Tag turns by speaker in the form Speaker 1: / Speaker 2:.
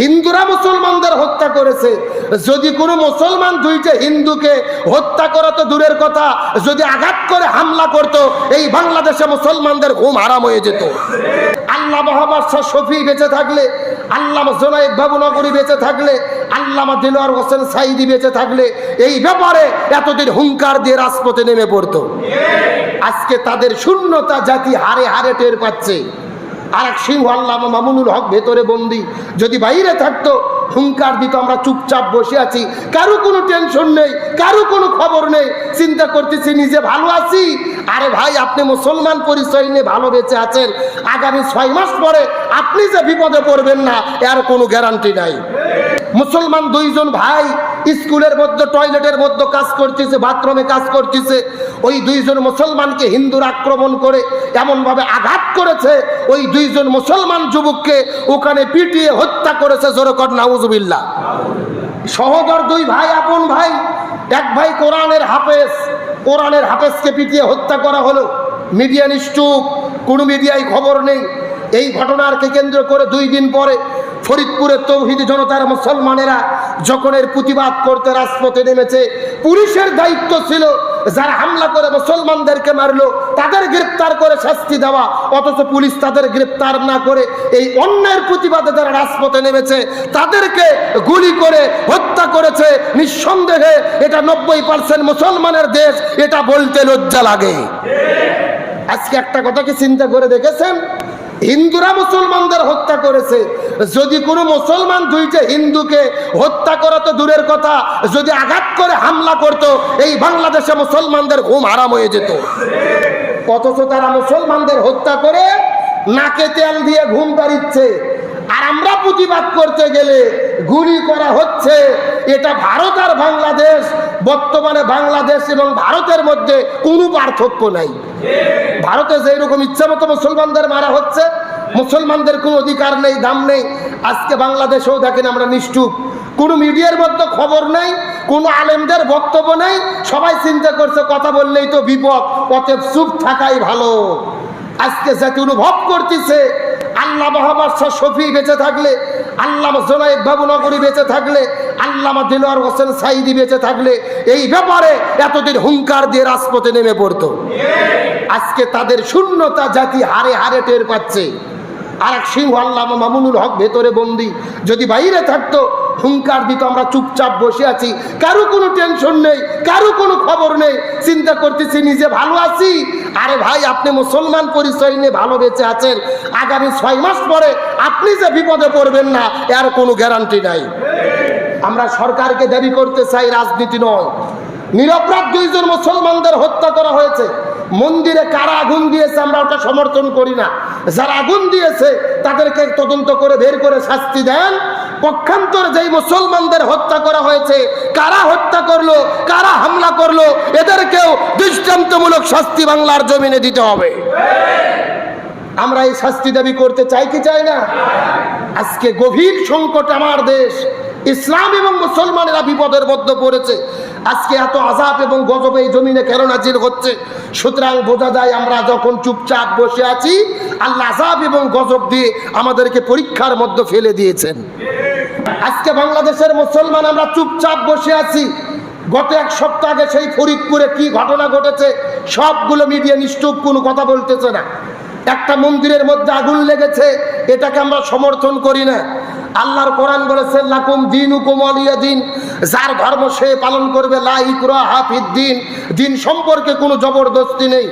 Speaker 1: হিন্দুরা মুসলমানদের হত্যা করেছে। যদি কোনো মুসলমান দুইটা হিন্দুকে হত্যা করা তো দূরের কথা, যদি আঘাত করে হামলা করত, এই বাংলাদেশে মুসলমানদের ঘুম হারাম হয়ে যেত। আল্লাহ মহাবাদশাহ শফি বেঁচে থাকলে, আল্লামা বাবু নগরী বেঁচে থাকলে, আল্লামা দিলওয়ার হোসেন সাইদি বেঁচে থাকলে, এই ব্যাপারে এতদিন হুঙ্কার দিয়ে রাজপথে নেমে পড়তো। আজকে তাদের শূন্যতা জাতি হারে হারে টের পাচ্ছে। আর এক সিংহ আল্লাহ মামুনুল হক ভেতরে বন্দি। যদি বাইরে থাকতো হুঙ্কার দিত, আমরা চুপচাপ বসে আছি। কারও কোনো টেনশন নেই, কারও কোনো খবর নেই। চিন্তা করতেছি, নিজে ভালো আছি? আরে ভাই, আপনি মুসলমান, পরিচয় নিয়ে ভালো বেঁচে আছেন। আগামী ছয় মাস পরে আপনি যে বিপদে পড়বেন না, এর কোনো গ্যারান্টি নাই। মুসলমান দুইজন ভাই স্কুলের মধ্যে, টয়লেটের মধ্যে কাজ করতেছে, বাথরুমে কাজ করতেছে, ওই দুইজন মুসলমানকে হিন্দুর আক্রমণ করে এমনভাবে আঘাত করেছে, ওই দুইজন মুসলমান যুবককে ওখানে পিটিয়ে হত্যা করেছে, জোরকর নাউজুবিল্লাহ। সহদর দুই ভাই, আপন ভাই, এক ভাই কোরআনের হাফেজ, কোরআনের হাফেজকে পিটিয়ে হত্যা করা হলো। মিডিয়া নিশ্চুপ, কোনো মিডিয়ায় খবর নেই। এই ঘটনারকে কেন্দ্র করে দুই দিন পরে ফরিদপুরের তৌহিদ জনতার মুসলমানেরা যখন এর প্রতিবাদ করতে রাজপথে নেমেছে, পুলিশের দায়িত্ব ছিল যারা হামলা করে মুসলমানদেরকে মারলো, তাদের গ্রেপ্তার করে শাস্তি দেওয়া। অথচ পুলিশ তাদের গ্রেপ্তার না করে এই অন্যায়ের প্রতিবাদে যারা রাজপথে নেমেছে, তাদেরকে গুলি করে হত্যা করেছে। নিঃসন্দেহে এটা নব্বই পার্সেন্ট মুসলমানের দেশ, এটা বলতে লজ্জা লাগে। আজকে একটা কথা কি চিন্তা করে দেখেছেন? হিন্দুরা মুসলমানদের হত্যা করেছে। যদি কোনো মুসলমান দুইটা হিন্দুকে হত্যা করা তো দূরের কথা, যদি আঘাত করে হামলা করত, এই বাংলাদেশে মুসলমানদের ঘুম হারাম হয়ে যেত। অথচ তারা মুসলমানদের হত্যা করে নাকে তেল দিয়ে ঘুম পাড়িচ্ছে। আর আমরা প্রতিবাদ করতে গেলে গুলি করা হচ্ছে। এটা ভারত আর বাংলাদেশ বর্তমানে বাংলাদেশ এবং ভারতের মধ্যে কোনো পার্থক্য নাই। ভারতে যেই রকম ইচ্ছা মতো মুসলমানদের মারা হচ্ছে, মুসলমানদের কোনো অধিকার নেই, দাম নেই। আজকে বাংলাদেশেও দেখেন আমরা নিষ্ঠুপ কোনো মিডিয়ার মধ্যে খবর নেই, কোনো আলেমদের বক্তব্য নেই। সবাই চিন্তা করছে, কথা বললেই তো বিপদ, অতএব চুপ থাকাই ভালো। আজকে যাতে অনুভব করতেছে, আল্লাহ মহাবাদশাহ শফি বেঁচে থাকলে আল্লামা জোনায়েদ বাবু নগরী বেঁচে থাকলে আল্লামা দিলওয়ার হোসেন সাইদি বেঁচে থাকলে এই ব্যাপারে এতদিন হুঙ্কার দিয়ে রাজপথে নেমে পড়তো। আজকে তাদের শূন্যতা জাতি হারে হারে টের পাচ্ছে। আর এক সিংহ আল্লামা মামুনুল হক ভেতরে বন্দি, যদি বাইরে থাকতো, হুঙ্কার দিত, আমরা চুপচাপ বসে আছি। কারও কোনো টেনশন নেই, কারও কোনো খবর নেই। চিন্তা করতেছি, নিজে ভালো আছি? আরে ভাই, আপনি মুসলমান, পরিচয় নিয়ে ভালো বেঁচে আছেন। আগামী ছয় মাস পরে আপনি যে বিপদে পড়বেন না, এর কোনো গ্যারান্টি নাই। আমরা সরকারকে দাবি করতে চাই, রাজনীতি নয়। নিরপরাধ দুইজন মুসলমানদের হত্যা করা হয়েছে। মন্দিরে কারা আগুন দিয়েছে আমরা ওটা সমর্থন করি না। যারা আগুন দিয়েছে, তাদেরকে তদন্ত করে বের করে শাস্তি দেন। পক্ষান্তর যেই মুসলমানদের হত্যা করা হয়েছে, কারা হত্যা করল, কারা হামলা করল, এদেরকেও দৃষ্টান্তমূলক শাস্তি বাংলার জমিনে দিতে হবে। আমরা এই শাস্তি দাবি করতে চাই কি চাই না? আজকে গভীর সংকট আমার দেশ। ইসলাম এবং মুসলমানেরা বিপদের মধ্যে পড়েছে। আজকে এত আজাব এবং গজব এই জমিনে কেন নাজির হচ্ছে? সুতরাং বোঝা যায় আমরা যখন চুপচাপ বসে আছি, আল্লাহ আজাব এবং গজব দিয়ে আমাদেরকে পরীক্ষার মধ্যে ফেলে দিয়েছেন। আজকে বাংলাদেশের মুসলমান আমরা চুপচাপ বসে আছি। গত এক সপ্তাহ আগে সেই ফরিদপুরে কি ঘটনা ঘটেছে, সবগুলো মিডিয়া নিশ্চুপ, কোনো কথা বলতেছে না। একটা মন্দিরের মধ্যে আগুন লেগেছে, এটাকে আমরা সমর্থন করি না। আল্লাহর কোরআন বলেছে, লাকুম দিন উকুমলিয়া দিন। যার ধর্ম সে পালন করবে, লা কুরা হাফিদ দিন। দিন সম্পর্কে কোনো জবরদস্তি নেই।